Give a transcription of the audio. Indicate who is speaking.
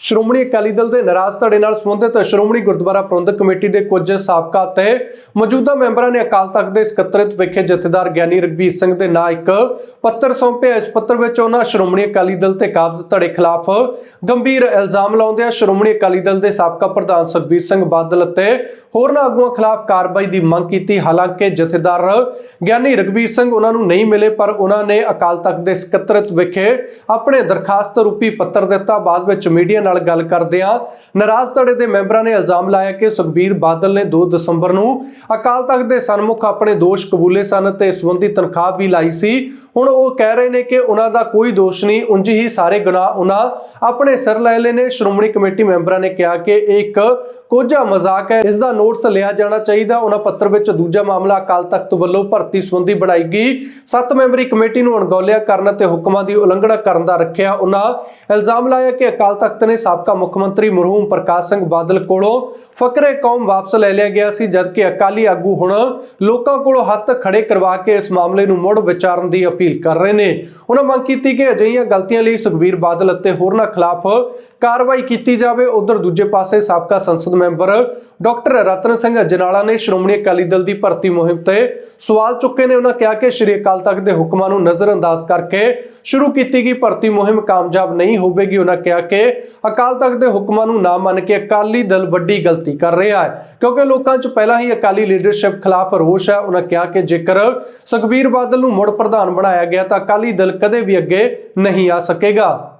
Speaker 1: ਸ਼੍ਰੋਮਣੀ ਅਕਾਲੀ ਦਲ ਦੇ ਨਾਰਾਜ਼ ਧੜੇ ਨਾਲ ਸੰਬੰਧਿਤ ਸ਼੍ਰੋਮਣੀ ਗੁਰਦੁਆਰਾ ਪ੍ਰਬੰਧਕ ਕਮੇਟੀ ਦੇ ਕੁਝ ਸਾਬਕਾ ਤੇ ਮੌਜੂਦਾ ਮੈਂਬਰਾਂ ਨੇ ਅਕਾਲ ਤਖਤ ਦੇ ਸਕੱਤਰੇਤ ਵਿਖੇ ਜਥੇਦਾਰ ਗਿਆਨੀ ਰਗਵੀਰ ਸਿੰਘ ਦੇ ਨਾਂ ਇੱਕ ਪੱਤਰ ਸੌਂਪਿਆ। ਇਸ ਪੱਤਰ ਵਿੱਚ ਉਹਨਾਂ ਸ਼੍ਰੋਮਣੀ ਅਕਾਲੀ ਦਲ ਤੇ ਕਾਬਜ਼ ਧੜੇ ਖਿਲਾਫ ਗੰਭੀਰ ਇਲਜ਼ਾਮ ਲਾਉਂਦਿਆਂ ਸ਼੍ਰੋਮਣੀ ਅਕਾਲੀ ਦਲ ਦੇ ਸਾਬਕਾ ਪ੍ਰਧਾਨ ਸੁਖਬੀਰ ਸਿੰਘ ਬਾਦਲ ਅਤੇ ਹੋਰਨਾਂ ਆਗੂਆਂ ਖਿਲਾਫ ਕਾਰਵਾਈ ਦੀ ਮੰਗ ਕੀਤੀ। ਹਾਲਾਂਕਿ ਜਥੇਦਾਰ ਗਿਆਨੀ ਰਗਵੀਰ ਸਿੰਘ ਉਹਨਾਂ ਨੂੰ ਨਹੀਂ ਮਿਲੇ, ਪਰ ਉਹਨਾਂ ਨੇ ਅਕਾਲ ਤਖਤ ਦੇ ਸਕੱਤਰੇਤ ਵਿਖੇ ਆਪਣੇ ਦਰਖਾਸਤ ਰੂਪੀ ਪੱਤਰ ਦਿੱਤਾ। ਬਾਅਦ ਵਿੱਚ ਮੀਡੀਆ ਨਾਲ ਗੱਲ ਕਰਦਿਆਂ ਨਾਰਾਜ਼ ਧੜੇ ਦੇ ਮੈਂਬਰਾਂ ਨੇ ਇਲਜ਼ਾਮ ਲਾਇਆ ਕਿ ਸੁਖਬੀਰ ਬਾਦਲ ਨੇ 2 ਦਸੰਬਰ ਨੂੰ ਅਕਾਲ ਤਖਤ ਦੇ ਸਨਮੁਖ ਆਪਣੇ ਦੋਸ਼ ਕਬੂਲੇ ਸਨ ਤੇ ਇਸ ਸੰਬੰਧੀ ਤਨਖਾਹ ਵੀ ਲਾਈ ਸੀ। ਹੁਣ ਉਹ ਕਹਿ ਰਹੇ ਨੇ ਕਿ ਉਹਨਾਂ ਦਾ ਕੋਈ ਦੋਸ਼ ਨਹੀਂ, ਉਂਝ ਹੀ ਸਾਰੇ ਗੁਨਾਹ ਉਹਨਾਂ ਆਪਣੇ ਸਿਰ ਲੈ ਲਏ ਨੇ। ਸ਼੍ਰੋਮਣੀ ਕਮੇਟੀ ਮੈਂਬਰਾਂ ਨੇ ਕਿਹਾ ਕਿ ਇਹ ਇੱਕ ਕੋਝਾ ਮਜ਼ਾਕ ਹੈ। ਇਸ ਦਾ ਨੋਟਿਸ ਲਿਆ ਜਾਣਾ ਚਾਹੀਦਾ। ਉਹਨਾਂ ਪੱਤਰ ਵਿੱਚ ਦੂਜਾ ਮਾਮਲਾ ਅਕਾਲ ਤਖਤ ਵੱਲੋਂ ਭਰਤੀ ਸੰਬੰਧੀ ਬਣਾਈ ਗਈ। ਸੱਤ ਮੈਂਬਰੀ ਕਮੇਟੀ ਨੂੰ ਅਣਗੌਲਿਆ ਕਰਨ ਅਤੇ ਹੁਕਮਾਂ ਦੀ ਉਲੰਘਣਾ ਕਰਨ ਦਾ ਰੱਖਿਆ ਉਹਨਾਂ ਇਲਜ਼ਾਮ ਲਾਇਆ ਕਿ ਅਕਾਲ ਤਖਤ ਨੇ ਸਾਬਕਾ ਮੁੱਖ ਮੰਤਰੀ ਮਰਹੂਮ ਪ੍ਰਕਾਸ਼ ਸਿੰਘ ਬਾਦਲ ਕੋਲੋਂ ਫਕਰੇ ਕੌਮ ਵਾਪਸ ਲੈ ਲਿਆ ਗਿਆ ਸੀ, ਜਦਕਿ ਅਕਾਲੀ ਆਗੂ ਹੁਣ ਲੋਕਾਂ ਕੋਲੋਂ ਹੱਥ ਖੜੇ ਕਰਵਾ ਕੇ ਇਸ ਮਾਮਲੇ ਨੂੰ ਮੁੜ ਵਿਚਾਰਨ ਦੀ ਅਪੀਲ ਕਰ ਰਹੇ ਨੇ। ਉਹਨਾਂ ਮੰਗ ਕੀਤੀ ਕਿ ਅਜਿਹੀਆਂ ਗਲਤੀਆਂ ਲਈ ਸੁਖਬੀਰ ਬਾਦਲ ਅਤੇ ਹੋਰਨਾਂ ਖਿਲਾਫ ਕਾਰਵਾਈ ਕੀਤੀ ਜਾਵੇ। ਉਧਰ ਦੂਜੇ ਪਾਸੇ ਸਾਬਕਾ ਸੰਸਦ ਮੈਂਬਰ ਡਾਕਟਰ ਰਤਨ ਸਿੰਘ ਅਜਨਾਲਾ ਨੇ ਸ਼੍ਰੋਮਣੀ ਅਕਾਲੀ ਦਲ ਦੀ ਭਰਤੀ ਮੁਹਿੰਮ ਤੇ ਸਵਾਲ ਚੁੱਕੇ ਨੇ। ਉਹਨਾਂ ਕਿਹਾ ਕਿ ਸ਼੍ਰੀ ਅਕਾਲ ਤਖਤ ਦੇ ਹੁਕਮਾਂ ਨੂੰ ਨਜ਼ਰਅੰਦਾਜ਼ ਕਰਕੇ ਸ਼ੁਰੂ ਕੀਤੀ ਗਈ ਭਰਤੀ ਮੁਹਿੰਮ ਕਾਮਯਾਬ ਨਹੀਂ ਹੋਵੇਗੀ। ਉਹਨਾਂ ਕਿਹਾ ਕਿ ਅਕਾਲ ਤਖਤ ਦੇ ਹੁਕਮਾਂ ਨੂੰ ਨਾ ਮੰਨ ਕੇ ਅਕਾਲੀ ਦਲ ਵੱਡੀ ਗਲਤੀ ਕਰ ਰਿਹਾ ਹੈ, ਕਿਉਂਕਿ ਲੋਕਾਂ 'ਚ ਪਹਿਲਾਂ ਹੀ ਅਕਾਲੀ ਲੀਡਰਸ਼ਿਪ ਖਿਲਾਫ ਰੋਸ਼ ਹੈ। ਉਹਨਾਂ ਕਿਹਾ ਕਿ ਜੇਕਰ ਸੁਖਬੀਰ ਬਾਦਲ ਨੂੰ ਮੁੜ ਪ੍ਰਧਾਨ ਬਣਾਇਆ ਗਿਆ ਤਾਂ ਅਕਾਲੀ ਦਲ ਕਦੇ ਵੀ ਅੱਗੇ ਨਹੀਂ ਆ ਸਕੇਗਾ।